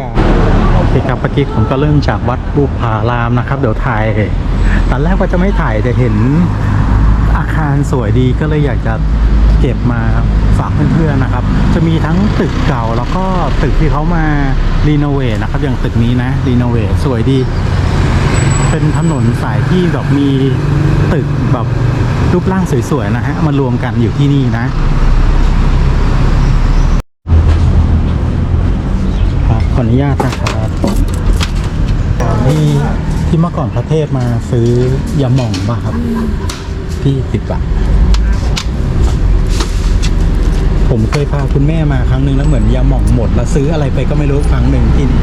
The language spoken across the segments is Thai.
ครับโอเคครับเมื่อกี้ผมก็เริ่มจากวัดบุพารามนะครับ เดี๋ยวถ่ายตอนแรกว่าจะไม่ถ่ายแต่เห็นอาคารสวยดีก็เลยอยากจะเก็บมาฝากเพื่อนๆนะครับ จะมีทั้งตึกเก่าแล้วก็ตึกที่เขามารีโนเวทนะครับ อย่างตึกนี้นะรีโนเวทสวยดี เป็นถนนสายที่แบบมีตึกแบบรูปร่างสวยๆนะฮะมารวมกันอยู่ที่นี่นะ ครับขออ นุญาตนะครับนี่ที่เมื่อก่อนพระเทพมาซื้อยาหม่องป่ะครับ ที่ติดบาทผมเคยพาคุณแม่มาครั้งหนึ่งแล้วเหมือนยาหม่องหมด แล้วซื้ออะไรไปก็ไม่รู้ครั้งหนึ่งที่นี่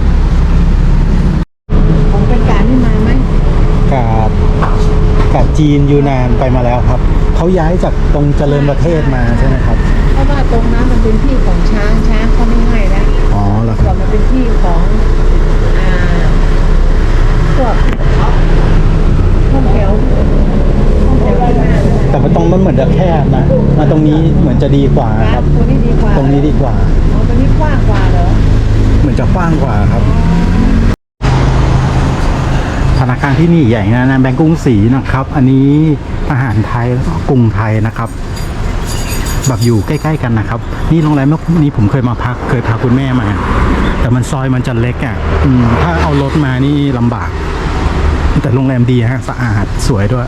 ของเป็นการที่มาไหมกาดกาดจีนยูนานไปมาแล้วครับเขาย้ายจากตรงเจริญประเทศมาใช่ไหมครับ เพราะว่าตรงนั้นมันเป็นที่ของช้างช้างเขาไม่ให้แล้ว อ๋อเหรอค ก่อ รั น บ มันเป็นที่ของอ่าพวกห้องแถวห้องแถวที่มา แต่ว่าตรงนั้นเหมือนจะแคบนะ มาตรงนี้เหมือน จะดีกว่าครับ ตรงนี้ดีกว่าตรงนี้ดีกว่า อ๋อตรงนี้กว้างกว่าเหรอเหมือนจะกว้างกว่าครับ ธนาคารที่นี่ใหญ่นะนะแบงก์กรุงศรีนะครับ อันนี้อาหารไทยแล้วก็กรุงไทยนะครับแบบอยู่ใกล้ๆกันนะครับ นี่โรงแรมเมื่อนี้ผมเคยมาพัก เคยพาคุณแม่มา แต่มันซอยมันจะเล็กอะอืมถ้าเอารถมานี่ลำบาก แต่โรงแรมดีฮะสะอาดสวยด้วย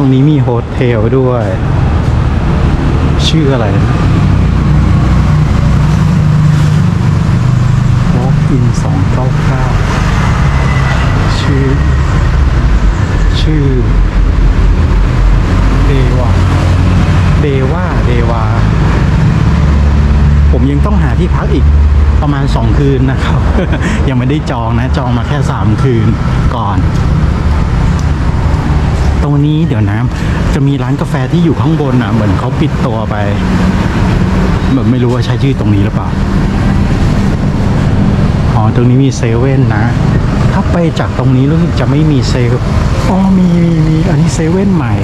ตรงนี้มีโฮเทลด้วย ชื่ออะไรนะ Walk in 299ชื่อ ชื่อ เดวาเดว่าเดวาผมยังต้องหาที่พักอีกประมาณ 2 คืนนะครับ ยังไม่ได้จองนะ จองมาแค่ 3 คืนก่อน รงนี้เดี๋ยวนะจะมีร้านกาแฟที่อยู่ข้างบนอะ เหมือนเขาปิดตัวไปแบบไม่รู้ว่าใช้ชื่อตรงนี้หรือเปล่าอ๋อตรงนี้มีเซเว่นนะ ถ้าไปจากตรงนี้รู้สึกจะไม่มีเซเว่นอ๋อมีมีมีอันนี้เซเว่นใหม่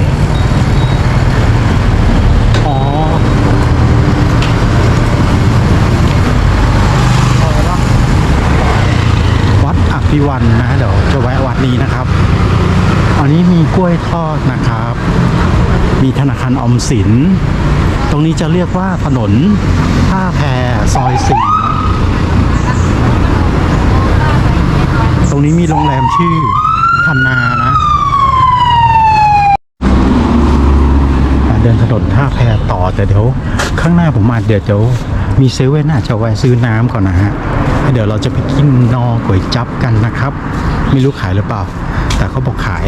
อ๋อวัดอภิวันนะเดี๋ยวจะแวะวัดนี้นะครับ อันนี้มีกล้วยทอดนะครับ มีธนาคารออมสิน ตรงนี้จะเรียกว่าถนนท่าแพซอยสี่ตรงนี้มีโรงแรมชื่อธนานะเดินถนนท่าแพต่อแต่เดี๋ยว ข้างหน้าผมมาเดี๋ยวเดี๋ยวมีเซเว่นอาจจะแวะซื้อน้ำก่อนนะฮะเดี๋ยวเราจะไปกินนอก๋วยจับกันนะครับ ไม่รู้ขายหรือเปล่า แต่เขาบอกขาย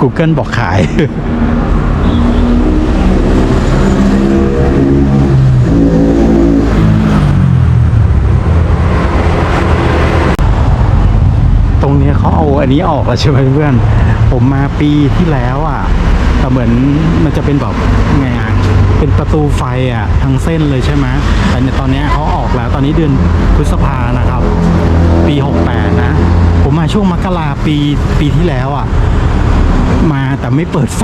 Google บอกขาย ตรงนี้เขาเอาอันนี้ออกแล้วใช่ไหมเพื่อน ผมมาปีที่แล้วอะแต่เหมือนมันจะเป็นแบบไงอะเป็นประตูไฟอะทั้งเส้นเลยใช่ไหมแต่ตอนนี้เขาออกแล้วตอนนี้เดือนพฤษภานะครับ ปี 68 นะ ผมมาช่วงมกราปีปีที่แล้วอะ มาแต่ไม่เปิดไฟ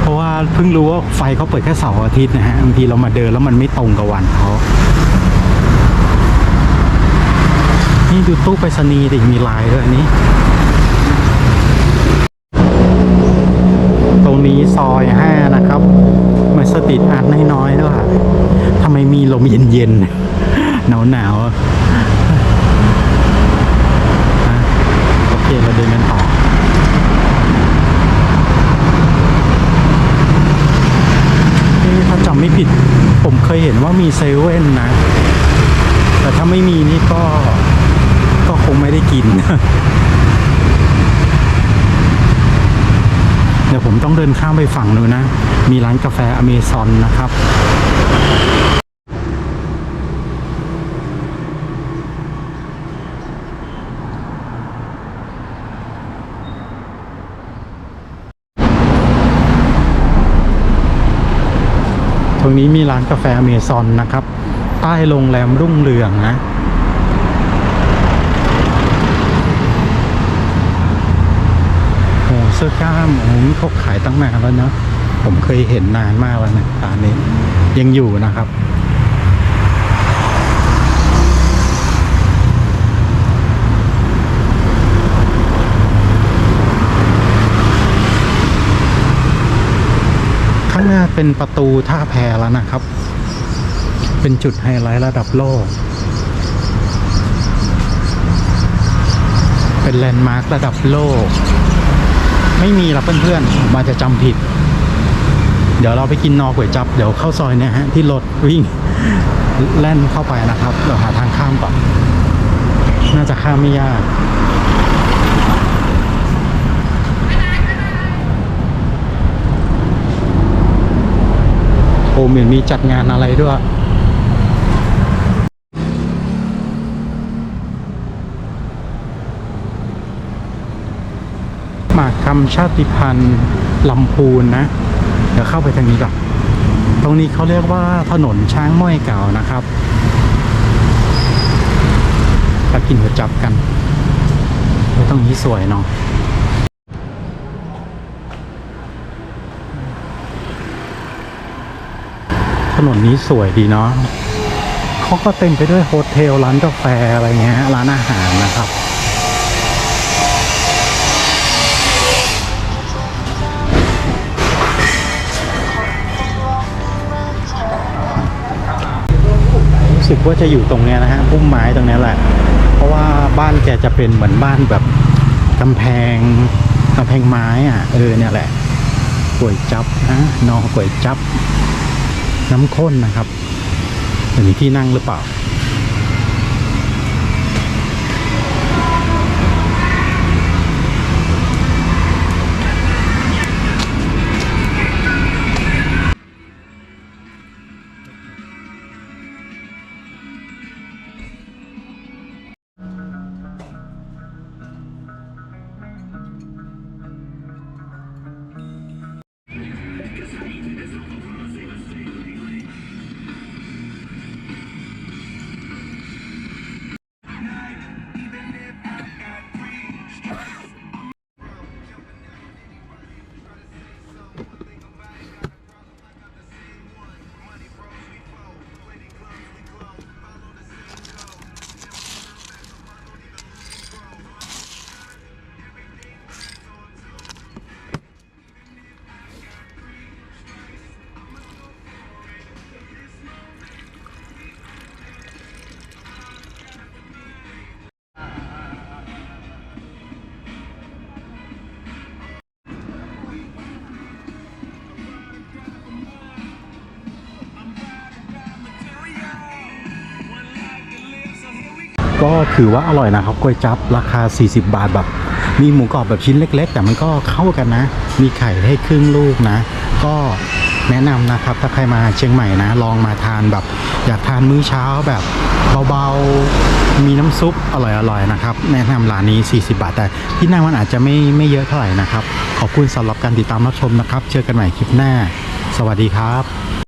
เพราะว่าเพิ่งรู้ว่าไฟเขาเปิดแค่เสาร์อาทิตย์นะฮะบางทีเรามาเดินแล้วมันไม่ตรงกับวันเขานี่ดูตู้ไปรษณีย์ดิมีลายด้วยนี้ ตรงนี้ซอยห้านะครับมันสตรีทอาร์ตน้อยๆด้วยทำไมมีลมเย็นๆหนาวๆอะฮะโอ เคเราเดินกันต่อเอ๊ะถ้าจำไม่ผิด ผมเคยเห็นว่ามีเซเว่นนะ แต่ถ้าไม่มีนี่ก็ก็คงไม่ได้กิน เดี๋ยวผมต้องเดินข้ามไปฝั่งนู้นนะ มีร้านกาแฟอเมซอนนะครับ ตรงนี้มีร้านกาแฟอเมซอนนะครับ ใต้โรงแรมรุ่งเรืองนะโอ้เสื้อกล้ามโอ้ยเขาขายตั้งนานแล้วเนอะผมเคยเห็นนานมากแล้วนะร้านนี้ยังอยู่นะครับ ข้างหน้า เป็นประตูท่าแพแล้วนะครับ เป็นจุดไฮไลท์ระดับโลก เป็นแลนด์มาร์คระดับโลก ไม่มีละเพื่อนๆมาจจะจำผิด เดี๋ยวเราไปกินนอก๋วยจับ เดี๋ยวเข้าซอยเนี่ยฮะ ที่รถวิ่งแล่นเข้าไปนะครับเดี๋ยวหาทางข้ามก่อน น่าจะข้ามไม่ยาก อ้เหมือนมีจัดงานอะไรด้วยหมากคำชาติพันธุ์ลำพูนนะ เดี๋ยวเข้าไปทางนี้ก่อนตรงนี้เขาเรียกว่าถนนช้างม้อยเก่านะครับไปกินหัวจับกันตรงนี้สวยเนาะ ถนนนี้สวยดีเนาะเขาก็เต็มไปด้วยโฮเทลร้านกาแฟอะไรเงี้ยร้านอาหารนะครับรู้สึกว่าจะอยู่ตรงเนี้ยนะฮะพุ่มไม้ตรงเนี้ยแหละ เพราะว่าบ้านแกจะเป็นเหมือนบ้านแบบกำแพงกำแพงไม้อะเออเนี่ยแหละก๋วยจับนะนอก๋วยจับ น้ำข้นนะครับจะมีที่นั่งหรือเปล่า ก็ถือว่าอร่อยนะครับก๋วยจั๊บราคา 40 บาทแบบ มีหมูกรอบแบบชิ้นเล็ก ๆ แต่มันก็เข้ากันนะ มีไข่ให้ครึ่งลูกนะ ก็แนะนำนะครับถ้าใครมาเชียงใหม่นะ ลองมาทานแบบ อยากทานมื้อเช้าแบบเบาๆมีน้ำซุปอร่อยๆนะครับ แนะนำร้านนี้ 40 บาท แต่ที่นั่งมันอาจจะไม่ไม่เยอะเท่าไหร่นะครับ ขอบคุณสำหรับการติดตามรับชมนะครับ เจอกันใหม่คลิปหน้า สวัสดีครับ